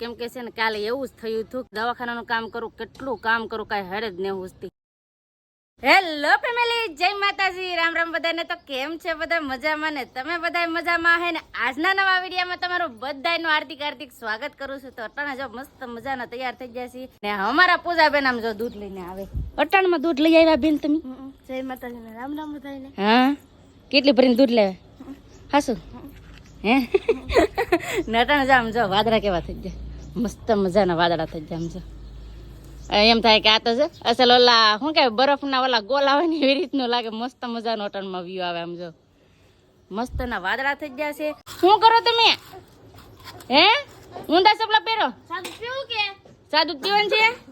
કેમ કે છે ને કાલે એવું જ થયું હતું દવાખાનાનું કામ કરું કેટલું કામ કરું કાંઈ હેડ જ ને હુસતી હેલો ફેમિલી જય માતાજી રામ રામ બધાને. તો કેમ છે બધા? મજામાં ને? તમે બધા મજામાં હે ને? આજના નવા વિડીયોમાં તમારું બધાનું હાર્દિક હાર્દિક સ્વાગત કરું છું. તો અટાણે જો મસ્ત મજાના તૈયાર થઈ ગયા છે ને અમારા પૂજા બેન આમ જો દૂધ લઈને આવે. અટાણમાં દૂધ લઈ આવ્યા બેન તમે? જય માતાજી રામ રામ બધાને હા? કેટલી ભરીને દૂધ લેવા હાસુ. હે? નટાણ જામ જો વાદળા કેવા થઈ ગયા. મસ્ત મજાના વાદળા થઈ ગયા આમ જો. એમ થાય કે આ તો છે અસલ ઓલા શું કહેવાય બરફના ઓલા ગોલા હોય ને એવી રીતનું લાગે મસ્ત મજાનો અટણમાં વ્યૂ આવે આમ જો. મસ્તના વાદળા થઈ ગયા છે. શું કરો તમે? હે? ઊંધા સપલા પહેરો? સાદું પીવું કે? સાદું પીવાનું છે?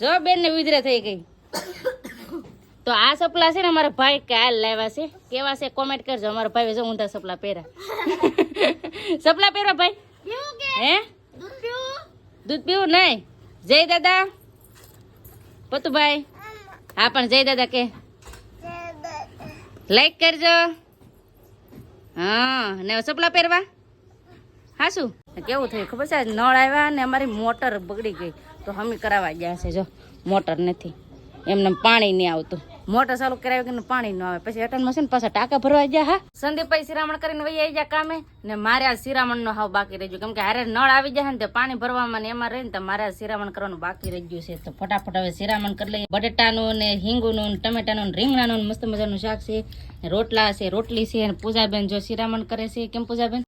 જો બેન ને વિધરે થઈ ગઈ. તો આ સપલા છે ને અમારા ભાઈ કાલ લાવ્યા છે. કેવા છે? કોમેન્ટ કરજો. અમારા ભાઈ જો ઊંધા સપલા પહેરા સપલા પહેરો ભાઈ. હે? દૂધ પીવું? દૂધ પીવું? નહીં. જય દાદા. પતુભાઈ. હા પણ જય દાદા કે. લાઈક કરજો. હા ને સપલા પહેરવા? હા શું? કેવું થયું? ખબર છે? નળ આવ્યા ને અમારી મોટર બગડી ગઈ. તો હમી કરાવવા ગયા છે જો. મોટર નથી. એમને પાણી નહીં આવતું. મોટર ચાલુ કરાવી કે પાણી ન આવે. પછી અટનમાં છે ને પાછા ટાંકા ભરવા ગયા હા. સંદીપભાઈ શિરામણ કરીને વહી આવી ગયા કામે. ને મારે આ શિરામણ નો હાવ બાકી રહી ગયું. કેમ કે હારે નળ આવી જાય ને તે પાણી ભરવામાં ને એમાં રહીને તો મારે આ શિરામણ કરવાનું બાકી રહી ગયું છે. તો ફટાફટ હવે શિરામણ કરી લઈએ. બટેટાનું ને હિંગુનું ને ટમેટાનું ને રીંગણાનું ને મસ્ત મજાનું શાક છે. રોટલા છે રોટલી છે અને પૂજાબેન જો શિરામણ કરે છે. કેમ પૂજાબેન?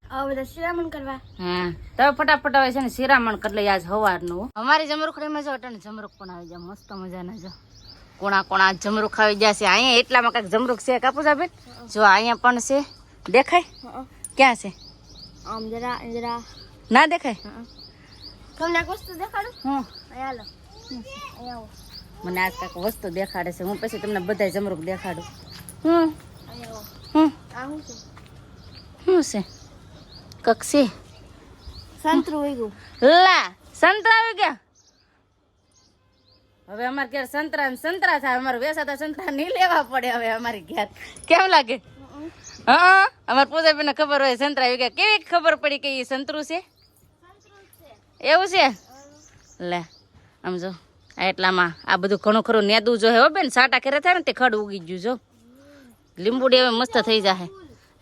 શિરામણ કરવા. હા. તો ફટાફટ હવે છે ને શિરામણ કરી લઈએ આજ સવારનું. અમારી જમરૂખડીમાં જો અટન જમરૂખ પણ આવી જાય મસ્ત મજાના જો. કોણા કોણા જમરૂખ આવી ગયા છે. અહીંયા એટલામાં કાંઈક જમરૂખ છે કાપુજાબેન જો અહીંયા પણ છે. દેખાય? ક્યાં છે? આમ જરા જરા. ના દેખાય? તમને એક વસ્તુ દેખાડું? હું હાલો. મને આજ કાંઈક વસ્તુ દેખાડે છે. હું પછી તમને બધા જમરૂખ દેખાડું. હું હું શું છે? કક્ષી સંતરું ઉગ્યું. લા સંતરા આવી ગયા હવે અમારે ઘેર સંતરા સંતરા થાય. અમારે વેસાતા સંતરા નહીં લેવા પડે હવે અમારી ઘેર. કેમ લાગે? હા અમારે પૂજાબેન ખબર હોય સંતરા આવી ગયા. કેવી ખબર પડી કે એ સંતરું છે? એવું છે? લે આમ જો આ એટલામાં આ બધું ઘણું ખરું નેદું જો હે બેન. સાટા ખેરા થાય ને તે ખડ ઉગી ગયું જો. લીંબુડી હવે મસ્ત થઈ જાય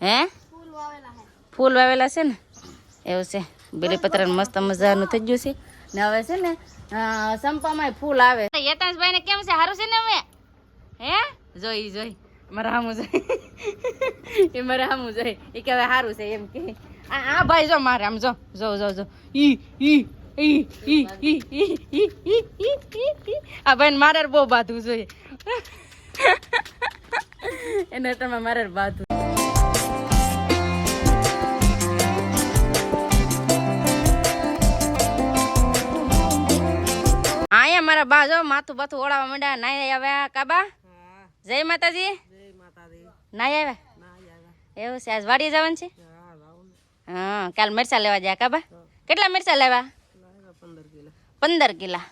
હે? ફૂલ વાવેલા ફૂલ વાવેલા છે ને? એવું છે. બેલીપત્ર મસ્ત મજાનું થઈ ગયું છે. ને હવે છે ને સંપામાં ફૂલ આવે યતાશભાઈ ને કેમ છે સારું છે ને અમે હે જોઈ જોઈ મારા હામું જોઈ એ મારા જોઈ એ કહેવાય હવે સારું છે એમ કે આ ભાઈ જો મારે આમ જો જો જો જો ઈ ઈ આ ભાઈ મારે બહુ બાધવું જોઈએ એને તમે મારે બાધવું અહીંયા મારા બા જો માથું બાથું ઓળાવા માંડ્યા નાઈ આવ્યા કાબા જય માતાજી. નાઈ આવ્યા? એવું છે આજ વાડીએ જવાનું છે? હા કાલ મરચા લેવા જાય કાબા કેટલા મરચા લેવા? પંદર કિલા.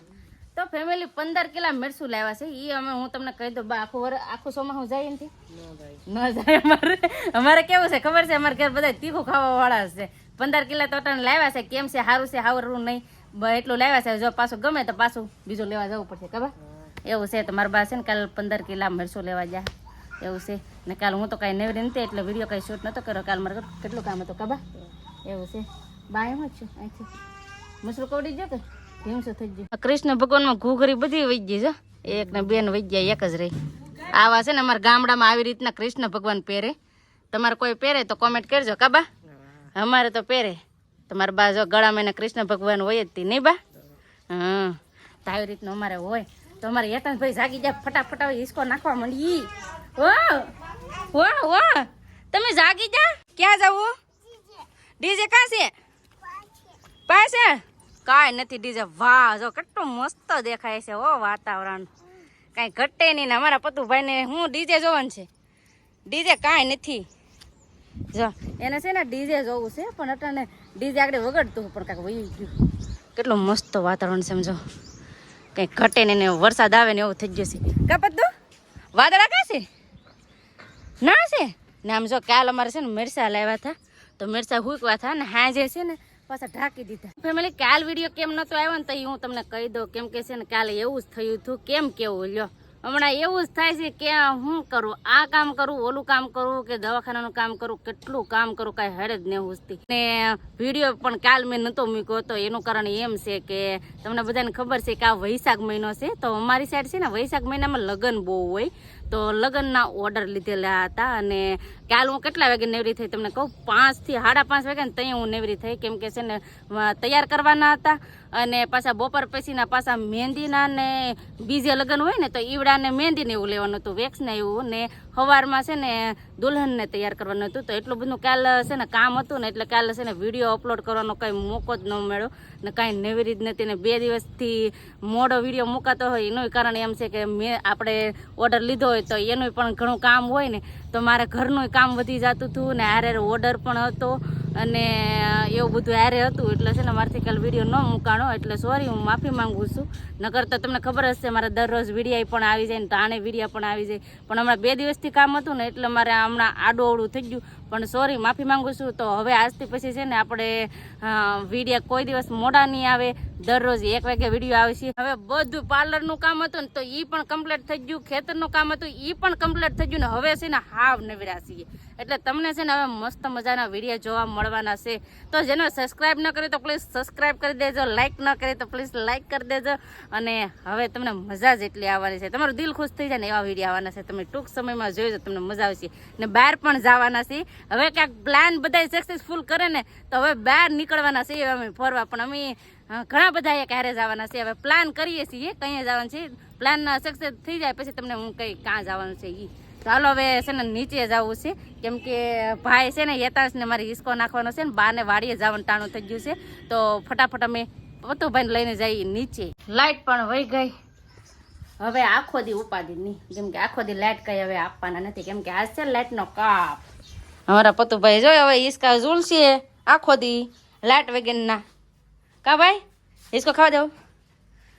તો ફેમિલી પંદર કિલા મરચું લાવ્યા છે. એ અમે હું તમને કહી દઉં બા આખું વર આખું સોમાં હું જાય નથી ન જાય. અમારે. અમારે કેવું છે ખબર છે અમારે ઘર બધા તીખું ખાવા વાળા છે. પંદર કિલા તો લાવ્યા છે કેમ છે સારું છે સારું નહીં. એટલું લાવ્યા છે. જો પાછું ગમે તો પાછું બીજું લેવા જવું પડશે, ખબર? એવું છે. તો મારા બા છે ને કાલ પંદર કિલા મરચું લેવા જાય એવું છે. ને કાલ હું તો કાંઈ નેવરી નથી એટલે વીડિયો કાંઈ શૂટ નતો કર્યો. કાલ મારે કેટલું કામ હતું, ખબર? એવું છે. બા એમ જ છું, અહીંથી. મસરું કવડી ગયો કે? ભીમસો થઈ ગયું. કૃષ્ણ ભગવાનમાં ઘૂઘરી બધી વહી ગઈ છે. એક ને બેન વહી ગયા, એક જ રહી. આવા છે ને અમારા ગામડામાં આવી રીતના કૃષ્ણ ભગવાન પહેરે. તમારે કોઈ પહેરે તો કોમેન્ટ કરજો કાબા અમારે તો પહેરે. તમારા બા જો ગળામાં એને કૃષ્ણ ભગવાન હોય જ નહીં બા? હા. તો આવી રીતનું અમારે હોય. તો અમારે યતનભાઈ જાગી જાય ફટાફટ હવે હિસકો નાખવા માંડી. ઓ ઓ વાહ તમે જાગી જા. ક્યાં જવું? ડીજે કાં છે? પાસે કાંઈ નથી ડીજે. વાહ, જો કેટલું મસ્ત દેખાય છે ઓ વાતાવરણ. કાંઈ ઘટે નહીં ને અમારા પતુભાઈને હું ડીજે જોવાનું છે. ડીજે કાંઈ નથી. જો, એને છે ને ડીજે જોવું છે, પણ અટાણે ડીજે આગળ વગડતું પણ કાંઈક વહી ગયું. કેટલું મસ્ત વાતાવરણ સમજો કંઈ ઘટે ને વરસાદ આવે ને એવું થઈ ગયું છે. કા દો. વાદળા કાં છે? ના છે? ને આમ જો કાલ અમારે છે ને મિરસા લાવ્યા હતા. તો મિરસા હુકવા હતા ને હાજે છે ને પાછા ઢાંકી દીધા. ફેમિલી કાલ વીડિયો કેમ નતો આવ્યો ને તો હું તમને કહી દઉં. કેમ કે છે ને કાલે એવું જ થયું હતું. કેમ કેવું લ્યો? હમણાં એવું જ થાય છે કે હું કરું? આ કામ કરું, ઓલું કામ કરું કે દવાખાનાનું કામ કરું? કેટલું કામ કરું, કાંઈ હેડ જ નહીં હુસતી ને વીડિયો પણ કાલ મેં નહોતો મૂક્યો તો એનું કારણ એમ છે કે તમને બધાને ખબર છે કે આ વૈશાખ મહિનો છે. તો અમારી સાઈડ છે ને, વૈશાખ મહિનામાં લગ્ન બહુ હોય. તો લગ્નના ઓર્ડર લીધેલા હતા અને કાલ હું કેટલા વાગે નેવરી થઈ તમને કહું? પાંચથી સાડા પાંચ વાગે ને ત્યાં હું નેવરી થઈ કેમ કે છે ને તૈયાર કરવાના હતા અને પાછા બપોર પછીના પાછા મહેંદીના ને બીજે લગ્ન હોય ને તો ઈવડાને મહેંદીને એવું લેવાનું હતું વેક્સ ને એવું ને સવારમાં છે ને દુલ્હનને તૈયાર કરવાનું હતું. તો એટલું બધું કાલ, છે ને, કામ હતું ને એટલે કાલ, છે ને વીડિયો અપલોડ કરવાનો કંઈ મોકો જ ન મળ્યો. ને કાંઈ નવી રીત નથી ને બે દિવસથી મોડો વીડિયો મુકાતો હોય. એનું કારણ એમ છે કે મેં આપણે ઓર્ડર લીધો હોય તો એનું પણ ઘણું કામ હોય ને. તો મારે ઘરનું કામ વધી જતું હતું ને હારે ઓર્ડર પણ હતો. અને એવું બધું હારે હતું, એટલે છે ને મારથી કાલ વીડિયો ન મુકાણો, એટલે સોરી હું માફી માંગુ છું. નકર તો તમને ખબર હશે મારા દરરોજ વિડીયા પણ આવી જાય ને તાણે વિડીયા પણ આવી જાય. પણ હમણાં બે દિવસથી કામ હતું ને, એટલે મારે હમણાં આડું અવડું થઈ ગયું. પણ સોરી માફી માંગુ છું. તો હવે આજથી પછી છે ને આપણે વીડિયો કોઈ દિવસ મોડા નહીં આવે. દરરોજ એક વાગે વીડિયો આવશે. હવે બધું પાર્લરનું કામ હતું ને તો એ પણ કમ્પ્લીટ થઈ ગયું. ખેતરનું કામ હતું એ પણ કમ્પ્લીટ થઈ ગયું ને હવે છે ને હાવ નવીરા છીએ. એટલે તમને છે ને હવે મસ્ત મજાના વીડિયો જોવા મળવાના છે. તો જેને સબસ્ક્રાઇબ ન કરે તો પ્લીઝ સબસ્ક્રાઇબ કરી દેજો. લાઇક ન કરે તો પ્લીઝ લાઇક કરી દેજો. અને હવે તમને મજા જ એટલી આવવાની છે, તમારું દિલ ખુશ થઈ જાય ને એવા વીડિયો આવવાના છે. તમે ટૂંક સમયમાં જોઈજો તમને મજા આવશે. ને બહાર પણ જવાના છે. હવે ક્યાંક પ્લાન બધા સક્સેસફુલ કરે ને, તો હવે બહાર નીકળવાના છે અમે ફરવા. પણ અમે ઘણા બધા એક હારે જવાના છે હવે પ્લાન કરીએ છીએ કંઈ જવાનું છે. પ્લાન સક્સેસ થઈ જાય પછી તમને હું કંઈ કાં જવાનું છે એ ચાલો હવે છે ને નીચે જવું છે. કેમ કે ભાઈ છે ને યતાંશ ને મારી હિસકો નાખવાનો છે ને, બાને વાડીએ જવાનું ટાણું થઈ ગયું છે. તો ફટાફટ અમે પતુભાઈને લઈને જઈએ નીચે. લાઇટ પણ વહી ગઈ. હવે આખો દી ઉપાડી નહીં કેમ કે આખો દી લાઇટ કઈ હવે આપવાના નથી. કેમ કે આજ છે લાઇટનો કાપ. અમારા પતુભાઈ જો હવે ઈસકા ઝૂલશે આખો દી લાઇટ વેગેનના કા ભાઈ? ઈસકો ખાવા દેવો.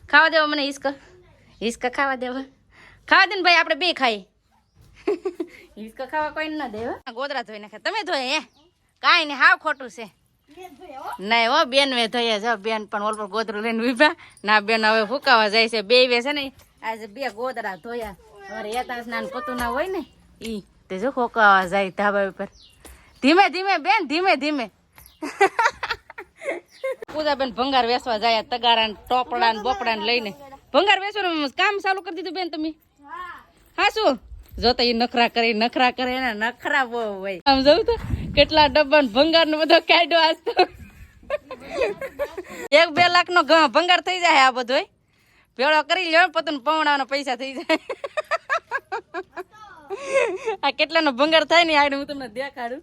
ખાવા દેવો મને ઈસકો ઈસકા ખાવા દેવો. ખાવા દે ને ભાઈ, આપણે બે ખાઈ. ઈસકો ખાવા કોઈ ના દે હો. ગોદરા ધોઈ નાખે. તમે ધોઈ, હે? કાંઈ નહીં, હાવ ખોટું છે. નહીં હો, બેન વે ધોઈએ. જો, બેન પણ ઓલ પર ગોદરું લઈને ઊભા ના, બેન હવે ફૂકાવા જાય છે. બે બે છે ને, આજે બે ગોદરા ધોયા. અમારે યતાંશ ના પતું ના હોય ને, ઈ તે જો ફૂકાવા જાય ધાબા ઉપર. ધીમે ધીમે બેન ધીમે ધીમે. પૂજાબેન ભંગાર વેસવા જાય તગારા ને ટોપડા ને બોપડા ને લઈને. ભંગાર વેસવાનું કામ ચાલુ કરી દીધું બેન તમે? હા. શું? જો તો એ નખરા કરે નખરા કરે ને નખરા બહુ હોય. આમ જોઉં તો કેટલા ડબ્બા ને ભંગાર નો બધો કાઢ્યો આજ તો. એક બે લાખ નો ભંગાર થઈ જાય આ બધો ભેળો કરી લ્યો પતન પવડાનો પૈસા થઈ જાય. આ કેટલાનો ભંગાર થાય ને આડે હું તમને દેખાડું.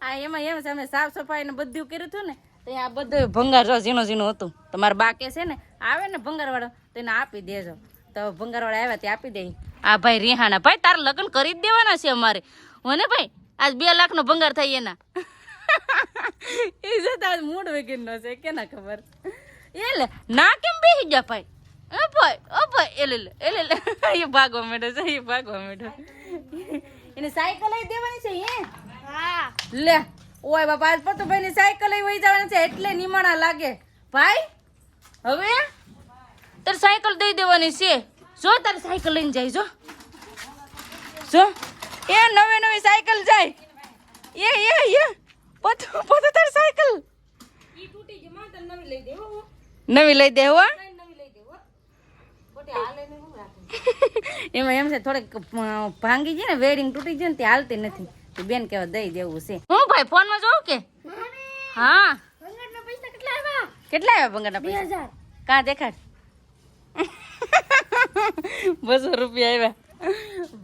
આ એમાં એમ અમે સાફ સફાઈ ને બધું કર્યું હતું ને, તો આ બધું ભંગાર જો ઝીણું ઝીણું હતું. તમારા બા કે છે ને, આવે ને ભંગાર વાળો તો એને આપી દેજો. તો ભંગાર વાળા આવ્યા તે આપી દે. આ ભાઈ રિહાણા, ભાઈ, તારા લગ્ન કરી જ દેવાના છે અમારે. હો ને ભાઈ, આજ બે લાખ નો ભંગાર થાય એના. એ જતા મૂડ વગેરેનો છે, કેના ખબર? એ ના કેમ બેસી ગયા ભાઈ? ભાગવા માંડે છે એ ભાગવા માંડે એને સાયકલ લઈ દેવાની છે એ હા લે ઓય બાપા આજ પતુભાઈ ની સાયકલ લઈ વહી જવાની છે એટલે નિમાણા લાગે ભાઈ હવે તારે સાયકલ દઈ દેવાની છે જો તારે સાયકલ લઈને જાય જો જો એ નવી નવી સાયકલ જાય એ એ એ પતુ પતુ તારી સાયકલ નવી લઈ દે હો એમાં એમ છે થોડેક ભાંગી છે ને વેરિંગ તૂટી છે ને તે હાલતી નથી. તો બેન કેવા દઈ દેવું છે. હું ભાઈ ફોનમાં જોઉં કે? હા. કેટલા આવ્યા? કેટલા આવ્યા પૈસા? કા દેખાડ? બસો રૂપિયા આવ્યા.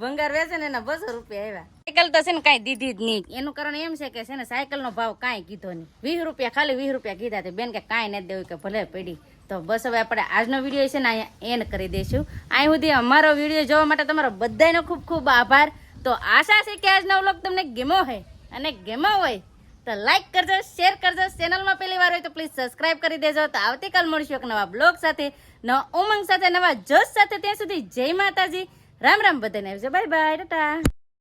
ભંગાર વેચે ને એના બસો રૂપિયા આવ્યા. સાયકલ તો છે ને કાંઈ દીધી જ નહીં. એનું કારણ એમ છે કે છે ને સાયકલ નો ભાવ કાંઈ કીધો નહીં. વીસ રૂપિયા ખાલી વીસ રૂપિયા કીધા તે. બેન કે કાંઈ નથી દેવું કે ભલે પડી. તો બસ હવે આપણે આજનો વીડિયો છે ને અહીંયા એન્ડ કરી દઈશું. અહીં સુધી અમારો વીડિયો જોવા માટે તમારો બધાનો ખૂબ ખૂબ આભાર. તો આશા છે કે આજનો વ્લોગ તમને ગેમો હોય અને ગેમો હોય તો લાઈક કરજો શેર કરજો. ચેનલમાં પહેલી વાર હોય તો પ્લીઝ સબસ્ક્રાઇબ કરી દેજો. તો આવતીકાલ મળીશું એક નવા બ્લોગ સાથે, નવા ઉમંગ સાથે, નવા જોશ સાથે. ત્યાં સુધી જય માતાજી. રામ રામ બધાને આવજો. Bye bye tata.